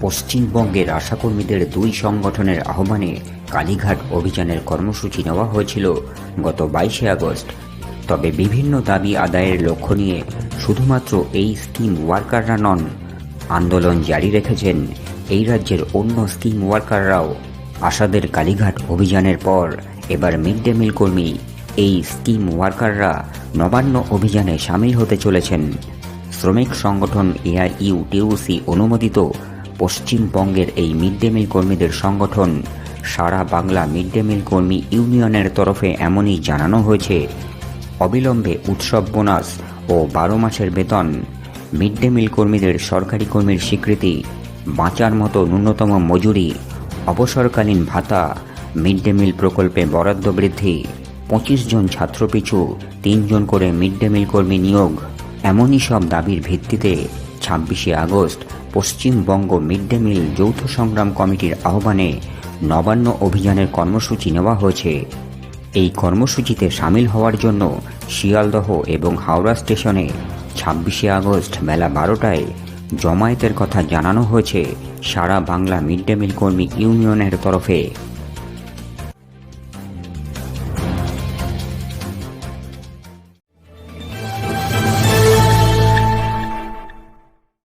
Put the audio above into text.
পশ্চিমবঙ্গের আশাকর্মীদের দুই সংগঠনের আহ্বানে কালীঘাট অভিযানের কর্মসূচি নেওয়া হয়েছিল গত বাইশে আগস্ট। তবে বিভিন্ন দাবি আদায়ের লক্ষ্য নিয়ে শুধুমাত্র এই স্কিম ওয়ার্কাররা নন, আন্দোলন জারি রেখেছেন এই রাজ্যের অন্য স্কিম ওয়ার্কাররাও। আশাদের কালীঘাট অভিযানের পর এবার মিড ডে মিল কর্মী এই স্কিম ওয়ার্কাররা নবান্ন অভিযানে সামিল হতে চলেছেন। শ্রমিক সংগঠন এআইইউ টিউসি অনুমোদিত পশ্চিমবঙ্গের এই মিড ডে মিল কর্মীদের সংগঠন, সারা বাংলা মিড ডে মিল কর্মী ইউনিয়নের তরফে এমনই জানানো হয়েছে। অবিলম্বে উৎসব বোনাস ও বারো মাসের বেতন, মিড ডে মিল কর্মীদের সরকারি কর্মীর স্বীকৃতি, বাঁচার মতো ন্যূনতম মজুরি, অবসরকালীন ভাতা, মিড ডে মিল প্রকল্পে বরাদ্দ বৃদ্ধি, পঁচিশ জন ছাত্রপিছু তিনজন করে মিড ডে মিল কর্মী নিয়োগ, এমনই সব দাবির ভিত্তিতে ছাব্বিশে August Paschimbanga mid day meal যৌথ সংগ্রাম কমিটির আহ্বানে নবান্ন অভিযানের কর্মসূচি নেওয়া হয়েছে। এই কর্মসূচিতে সামিল হওয়ার জন্য শিয়ালদহ এবং হাওড়া স্টেশনে ছাব্বিশে আগস্ট মেলা বারোটায় জমায়েতের কথা জানানো হয়েছে সারা বাংলা মিড ডে মিল কর্মী ইউনিয়নের তরফে।